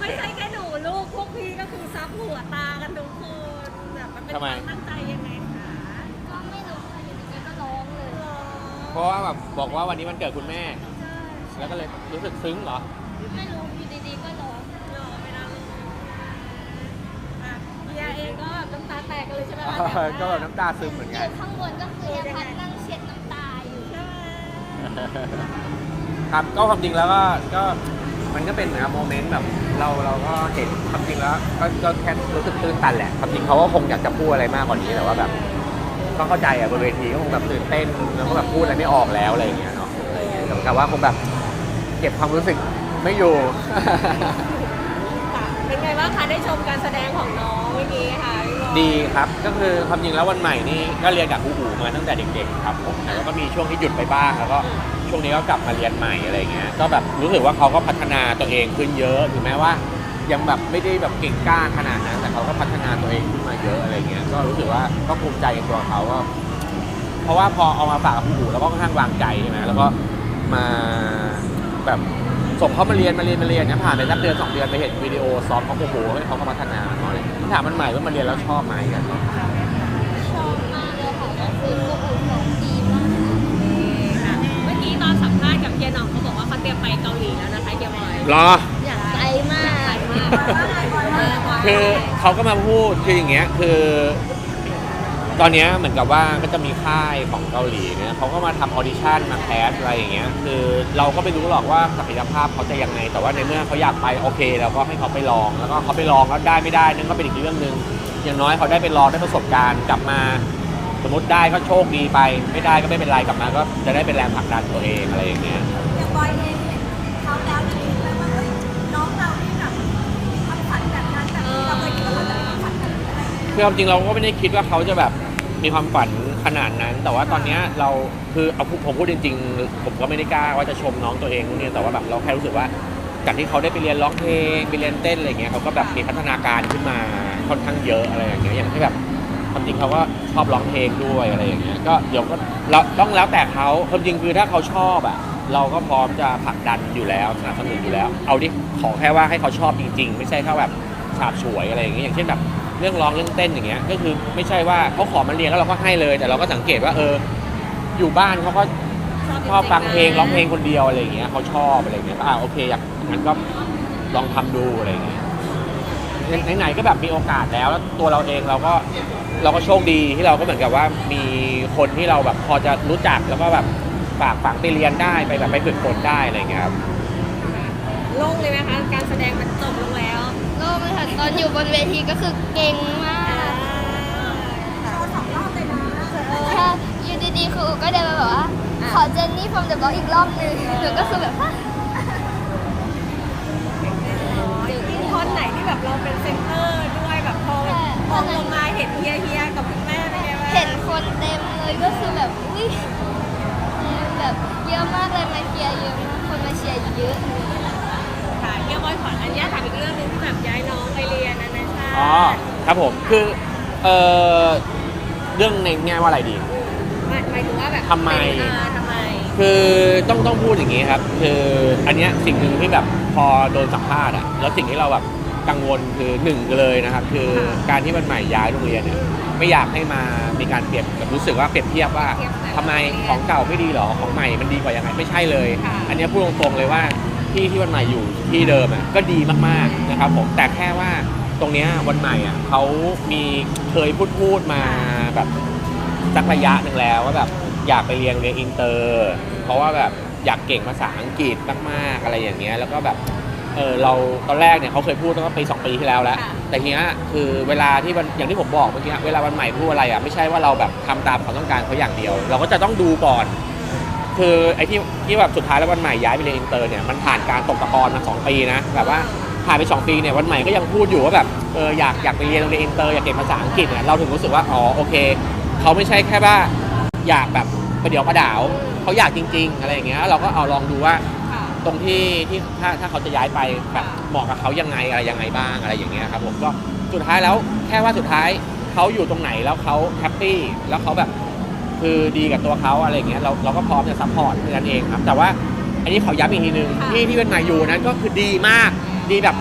ไม่ใช่แค่หนูลูกพวกพี่ก็คือซับหัวตากันทุกคนแบบมันเป็นทำคไม วามตั้งใจยังไงคะก็ไม่รู้ค่ะอยู่ดีๆก็ร้องเลยเพราะว่าแบบบอกว่าวันนี้มันเกิดคุณแม่แล้วก็เลยรู้สึกซึ้งเหรอ ไม่รู้อยู่ดีๆก็ร้องรอไม่ได้อะเบียร์เองก็น้ำตาแตกกันเลยใช่ไหมคะก็แบบน้ำตาซึมเหมือนอกันยู่ข้างบนก็คือยังพัดนั่งเช็ดน้ำตาอยู่ ใช่ไหม ครับก็ความจริงแล้วก็ก็ มันก็เป็นเหมือนกับโมเมนต์แบบเราเราก็เห็นความจริงแล้วก็ก็แค่รู้สึกตื้นตันแหละความจริงเขาก็คงอยากจะพูดอะไรมากกว่านี้แต่ว่าแบบก็เข้าใจอะบนเวทีก็คงแบบตื่นเต้นแล้วก็แบบพูดอะไรไม่ออกแล้วอะไรอย่างเงี้ยเนาะอะไรอย่างเงี้ยแต่กับว่าคงแบบเก็บความรู้สึกไม่อยู่ เป็นไงบ้างคะได้ชมการแสดงของน้องเมื่อกี้ ดีครับก็คือความจริงแล้ววันใหม่นี่ก็เรียนกับครูอูมาตั้งแต่เด็กๆครับผมแล้วก็มีช่วงที่หยุดไปบ้างแล้วก็ช่วงนี้ก็กลับมาเรียนใหม่อะไรเงี้ยก็แบบรู้สึกว่าเขาก็พัฒนาตัวเองขึ้นเยอะถึงแม้ว่า ยังแบบไม่ได้แบบเก่งกล้าขนาดนั้นแต่เขาก็พัฒนาตัวเองขึ้นมาเยอะอะไรเงี้ยก็รู้สึกว่าก็ภูมิใจในตัวเขาว่าเพราะว่าพอเอามาฝากกับครูอูแล้วก็ค่อนข้างวางใจใช่ไหมแล้วก็มาแบบส่งเขามาเรียนมาเรียนมาเรียนเนี่ยผ่านไปสักเดือนสองเดือนไปเห็นวิดีโอซ้อมเขาโอ้โหเฮ้ยเขาก็พัฒนา ถามมันใหม่ว่ามาเรียนแล้วชอบไหมกันชอบมากเลยค่ะก็คือก็อุ่นของดีมากค่ะเมื่อกี้ตอนสัมภาษณ์กับเฮียหน่องเขาบอกว่าเขาเตรียมไปเกาหลีแล้วนะคะเฮียบอย รอ อยากไปมาก คือเขาก็มาพูดคืออย่างเงี้ยคือ ตอนเนี้ยเหมือนกับว่าก็จะมีค่ายของเกาหลีเนี่ยเขาก็มาทำออดิชั่นมาแคสอะไรอย่างเงี้ยคือเราก็ไม่รู้หรอกว่าศักยภาพเขาจะยังไง แต่ว่าในเมื่อเขาอยากไปโอเคเราก็ให้เขาไปลอง แล้วก็เขาไปลองแล้วได้ไม่ได้นั่นก็เป็นอีกเรื่องหนึ่งอย่างน้อยเขาได้ไปลองได้ประสบการณ์กลับมา สมมติได้ก็โชคดีไป ไม่ได้ก็ไม่เป็นไรกลับมาก็จะได้เป็นแรงผลักดันตัวเองอะไรอย่างเงี้ย อย่างบอยเองเห็นเขาแล้วเนี่ยคิดไหมว่าเฮ้ยน้องเรานี่แบบมีความฝันแบบนั้นแบบนี้เราเคยคิดว่าเราจะมีความฝันแบบนี้ไหม คือความจริงเราก็ไม่ได้คิดว่าเขาจะแบบ มีความฝันขนาดนั้น แต่ว่าตอนเนี้ยเราคือเอาผมพูดจริง ๆ ผมก็ไม่ได้กล้าว่าจะชมน้องตัวเองนู่นนี่แต่ว่าแบบเราแค่รู้สึกว่าจากที่เขาได้ไปเรียนร้องเพลงไปเรียนเต้นอะไรเงี้ยเขาก็แบบมีพัฒนาการขึ้นมาค่อนข้างเยอะอะไรอย่างเงี้ยอย่างที่แบบความจริงเขาก็ชอบร้องเพลงด้วยอะไรอย่างเงี้ยก็เดี๋ยวก็เราต้องแล้วแต่เขาความจริงคือถ้าเขาชอบอะเราก็พร้อมจะผลักดันอยู่แล้วสนับสนุนอยู่แล้ว เอาดิขอแค่ว่าให้เขาชอบจริง ๆ ไม่ใช่แค่แบบฉาบฉวยอะไรอย่างเงี้ยอย่างเช่นแบบ เรื่องร้องเรื่องเต้นอย่างเงี้ยก็คือไม่ใช่ว่าเขาขอมาเรียนแล้วเราก็ให้เลย แต่เราก็สังเกตว่าเออ อยู่บ้านเขาก็ชอบฟังเพลงร้องเพลงคนเดียวอะไรอย่างเงี้ยเขาชอบอะไรอย่างเงี้ยก็อ่าโอเคอยากงั้นก็ลองทำดูอะไรอย่างเงี้ยไหนๆก็แบบมีโอกาสแล้วแล้วตัวเราเองเราก็เราก็โชคดีที่เราก็เหมือนกับว่ามีคนที่เราแบบพอจะรู้จักแล้วก็แบบฝากฝังไปเรียนได้ไปแบบไปฝึกฝนได้อะไรเงี้ยครับโล่งเลยไหมคะการแสดงมันจบลงแล้ว โล่งเลยค่ะต อยู่บนเวทีก็คือเก่งมากโชว์สองรอบเลยนะถ้าอยู่ดีๆครูก็เดินมาบอกว่า ขอเจนนี่ from the block อีกรอบหนึงหนูก็คือแบบฮะคนไหนที่แบบเราเป็นเซนเตอร์ด้วยแบบพอมองลงมาเห็นเฮียเฮียกับคุณแม่เป็นไงบ้างเห็นคนเต็มเลยก็คือแบบอุ้ยแบบเยอะมากเลยมาเชียร์เยอะมากคนมาเชียร์เยอะ ค่ะเฮียบอยขออนุญาตถามอีกเรื่องหนึงที่แบบย้ายน้องไปเรียนนะนะชาอ๋อครับผมคือเออเรื่องในแง่ว่าอะไรดี หมายหมายถึงว่าแบบทำไม อ่าทำไมคือต้องต้องพูดอย่างนี้ครับ คืออันเนี้ยสิ่งหนึ่งที่แบบพอโดนสัมภาษณ์อะแล้วสิ่งที่เราแบบกังวลคือหนึ่งเลยนะครับ คือการที่มันใหม่ย้ายโรงเรียนเนี่ยไม่อยากให้มามีการเปรียบแบบรู้สึกว่าเปรียบเทียบว่าทำไมของเก่าไม่ดีหรอของใหม่มันดีกว่ายังไงไม่ใช่เลย อันเนี้ยพูดตรงๆเลยว่า ที่ที่วันใหม่อยู่ที่เดิมอะก็ดีมากๆนะครับผมแต่แค่ว่าตรงเนี้ยวันใหม่อะเขามีเคยพูดพูดมาแบบสักระยะหนึ่งแล้วว่าแบบอยากไปเรียนโรงเรียนอินเตอร์ เพราะว่าแบบอยากเก่งภาษาอังกฤษมากๆอะไรอย่างเงี้ยแล้วก็แบบเออเราตอนแรกเนี่ยเขาเคยพูดตั้งแต่ปีสองปีที่แล้วแล้วค่ะแต่ทีเนี้ยคือเวลาที่วันอย่างที่ผมบอกเมื่อกี้เวลาวันใหม่พูดอะไรอะไม่ใช่ว่าเราแบบทำตามความต้องการเขาอย่างเดียว เราก็จะต้องดูก่อน คือไอ้ที่ที่แบบสุดท้ายแล้ววันใหม่ย้ายไปเรียนอินเตอร์เนี่ยมันผ่านการตกตะกอนมาสองปีนะแบบว่าผ่านไปสองปีเนี่ยวันใหม่ก็ยังพูดอยู่ว่าแบบเอออยากอยากไปเรียนโรงเรียนอินเตอร์อยากเก่งภาษาอังกฤษเนี่ยเราถึงรู้สึกว่าอ๋อโอเคเขาไม่ใช่แค่ว่าอยากแบบประเดี๋ยวประดาวเขาอยากจริง ๆ อะไรอย่างเงี้ยเราก็เอาลองดูว่าตรงที่ที่ถ้าถ้าเขาจะย้ายไปแบบเหมาะกับเขายังไงอะไรยังไงบ้างอะไรอย่างเงี้ยครับผมก็สุดท้ายแล้วแค่ว่าสุดท้ายเขาอยู่ตรงไหนแล้วเขาแฮปปี้แล้วเขาแบบ คือดีกับตัวเขาอะไรอย่างเงี้ยเราเราก็พร้อมจะซัพพอร์ตเพื่อนเองครับ แต่ว่าอันนี้ขอย้ำอีกทีนึงค่ะ ที่ที่เป็นใหม่อยู่นั้นก็คือดีมากดีแบบ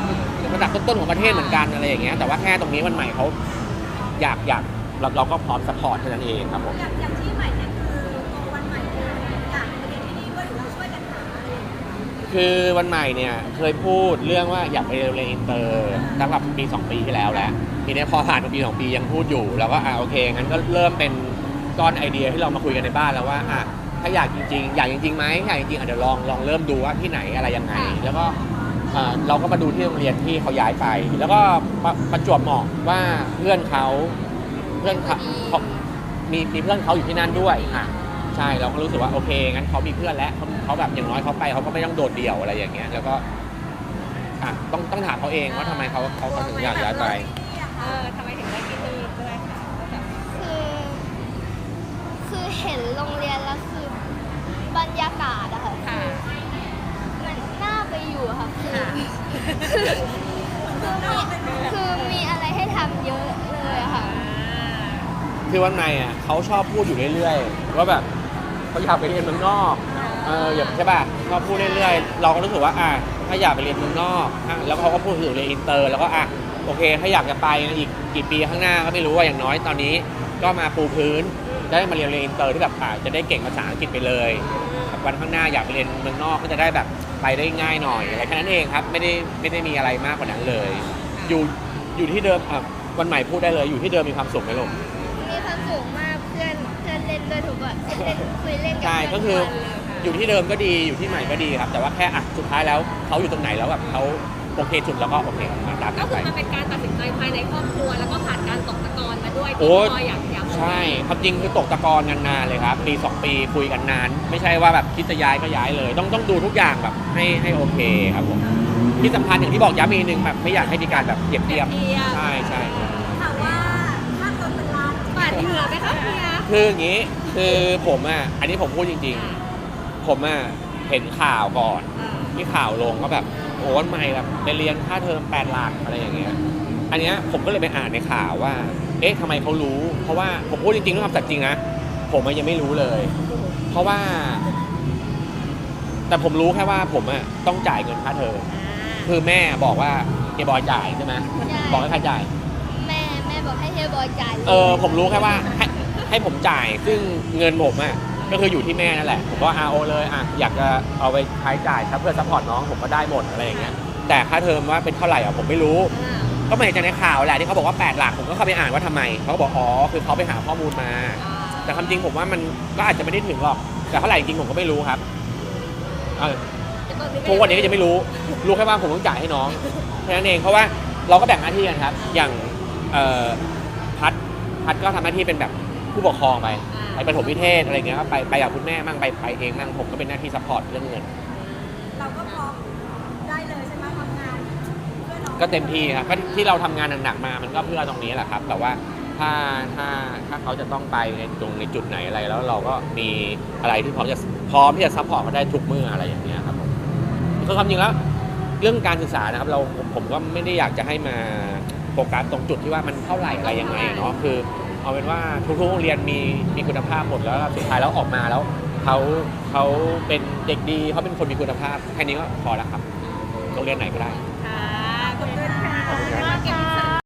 ระดับต้นๆของประเทศเหมือนกันอะไรอย่างเงี้ยแต่ว่าแค่ตรงนี้วันใหม่เขาอยากอยากเราเราก็พร้อมสปอร์ตแค่นั้นเองครับผม อย่างอย่างที่ใหม่เนี่ยคือตัววันใหม่เองอยากไปเรียนที่นี่ด้วยหรือเราช่วยกันหาอะไรอย่างเงี้ยคือวันใหม่เนี่ยเคยพูดเรื่องว่าอยากไปเรียนอินเตอร์ตั้งแต่ปี 2 ปีที่แล้วแล้วทีนี้พอผ่านมาปี 2 ปียังพูดอยู่ แล้วก็อ่าโอเคงั้นก็เริ่มเป็น ก้อนไอเดียที่เรามาคุยกันในบ้านแล้วว่าอะถ้าอยากจริงๆ อยากจริงๆไหมอยากจริงๆอะเดี๋ยวลองลองเริ่มดูว่าที่ไหนอะไรยังไง แล้วก็อ่าเราก็มาดูที่โรงเรียนที่เขาย้ายไป แล้วก็ประประจวบเหมาะว่าเพื่อนเขาเพื่อนเขาเขามีมีเพื่อนเขาอยู่ที่นั่นด้วยอะใช่เราก็รู้สึกว่าโอเคงั้นเขามีเพื่อนแล้วเขาเขาแบบอย่างน้อยเขาไปเขาก็ไม่ต้องโดดเดี่ยวอะไรอย่างเงี้ย แล้วก็อะต้องต้องถามเขาเองว่าทำไมเขาเขาเขาถึงอยากย้ายไป เออทำ บรรยากาศอะค่ะค่ะ มันน่าไปอยู่อะค่ะคือค่ะคือคือมีอะไรให้ทำเยอะเลยอะค่ะ คือวันในอะเขาชอบพูดอยู่เรื่อยๆว่าแบบเขาอยากไปเรียนเมืองนอกเอออย่างใช่ป่ะชอบพูดเรื่อยๆเราก็รู้สึกว่าอะถ้าอยากไปเรียนเมืองนอกอะแล้วเขาก็พูดถึงเรียนอินเตอร์ แล้วก็อะโอเค ถ้าอยากจะไปนะอีกกี่ปีข้างหน้าก็ไม่รู้ว่าอย่างน้อยตอนนี้ ก็มาปูพื้นจะ ได้มาเรียนเรียนอินเตอร์ที่แบบอะจะได้เก่งภาษาอังกฤษไปเลยวันข้างหน้าอยากไปเรียนเมืองนอกก็จะได้แบบไปได้ง่ายหน่อยอะไรแค่นั้นเองครับไม่ได้ไม่ได้มีอะไรมากกว่านั้นเลย อยู่อยู่ที่เดิมอะวันใหม่พูดได้เลยอยู่ที่เดิมมีความสุขไหมลูกมีความสูงมากเพื่อนเพื่อนเล่นด้วยทุกวันเล่นคุยเล่นกับใช่เพื่อนก็คือทุวันเลยอยู่ที่เดิมก็ดีอยู่ที่ใหม่ก็ดีครับ แต่ว่าแค่อะสุดท้ายแล้วเขาอยู่ตรงไหนแล้วแบบเขา โอเคสุดแล้วก็โอเคมาตามก็นั้นคืไป อมันเป็นการตัดสินใจภายในครอบครัว แล้วก็ผ่านการตกตะกอนมาด้วยโอ้ที่พ่ออยากอยากใช่ความจริงคือตกตะกอนกันนานเลยครับปีสองปีคุยกันนาน ไม่ใช่ว่าแบบคิดจะย้ายก็ย้ายเลย ต้องต้องดูทุกอย่างแบบให้ให้โอเคครับผมที่สำคัญอย่างที่บอกย้ำอีกหนึ่งแบบไม่อยากให้มีการแบบเปรียบเทียบเทียบใช่ใช่ใช่ถามว่าถ้าเกิดเป็นร้านปาดเหงื่อไหมคะเฮียคืออย่างนี้คือผมอะอันนี้ผมพูดจริง ๆ ผมอะเห็นข่าวก่อน ที่ข่าวลงก็แบบ โอ้วันใหม่แบบไปเรียนค่าเทอมแปดหลักอะไรอย่างเงี้ย อันเนี้ยผมก็เลยไปอ่านในข่าวว่า เอ๊ะทำไมเขารู้ เพราะว่าผมพูดจริงๆด้วยความสัตย์จริงนะ ผมอะยังไม่รู้เลย เพราะว่า แต่ผมรู้แค่ว่าผมอะต้องจ่ายเงินค่าเทอม คือแม่บอกว่าเฮียบอยจ่ายใช่ไหมใช่ บอกให้ใครจ่าย แม่แม่บอกให้เฮียบอยจ่ายลยเออผมรู้แค่ว่าให้ให้ผมจ่ายซึ่งเงินผมอะ ก็คืออยู่ที่แม่นั่นแหละ ผมก็อาโอเลยอะอยากจะเอาไปใช้จ่ายครับเพื่อซัพพอร์ตน้องผมก็ได้หมดอะไรอย่างเงี้ยแต่ค่าเทอมว่าเป็นเท่าไหร่อะผมไม่รู้ ก็มาเห็นจากในข่าวแหละที่เขาบอกว่า8หลักผมก็เข้าไปอ่านว่าทำไมเขาก็บอกอ๋อคือเขาไปหาข้อมูลมา แต่ความจริงผมว่ามันก็อาจจะไม่ได้ถึงหรอก แต่เท่าไหร่จริงผมก็ไม่รู้ครับเออทุกวันนี้ก็ยังไม่รู้ รู้แค่ว่าผมต้องจ่ายให้น้องแค่นั้นเองเพราะว่าเราก็แบ่งหน้าที่กันครับ อย่างเอ่อพัดพัดก็ทำหน้าที่เป็นแบบ ผู้ปกครองไปไปประถมนิเทศอะไรเงี้ยก็ไปไปกับคุณแม่มั่งไปไปเองมั่งผมก็เป็นหน้าที่ซัพพอร์ตเรื่องเงิน เราก็พร้อมได้เลยใช่ไหมทำงานเพื่อน้องก็เต็มที่ครับก็ที่เราทำงานหนักๆมา มันก็เพื่อตรงนี้แหละครับ แต่ว่าถ้าถ้าถ้าเขาจะต้องไปในตรงในจุดไหนอะไรแล้วเราก็มีอะไรที่พร้อมจะพร้อมที่จะซัพพอร์ตเขาได้ทุกเมื่ออะไรอย่างเงี้ยครับผมคือความจริงแล้ว เรื่องการศึกษานะครับเราผมผมก็ไม่ได้อยากจะให้มาโฟกัสตรงจุดที่ว่ามันเท่าไหร่อะไรยังไงเนาะคือ เอาเป็นว่าทุกๆโรงเรียนมีมีคุณภาพหมดแล้วสุดท้ายแล้วออกมาแล้วเขาเขาเป็นเด็กดีเขาเป็นคนมีคุณภาพแค่นี้ก็พอแล้วครับโรงเรียนไหนก็ได้ ค่ะขอบคุณค่ะขอบคุณมากเก็บอินเสิ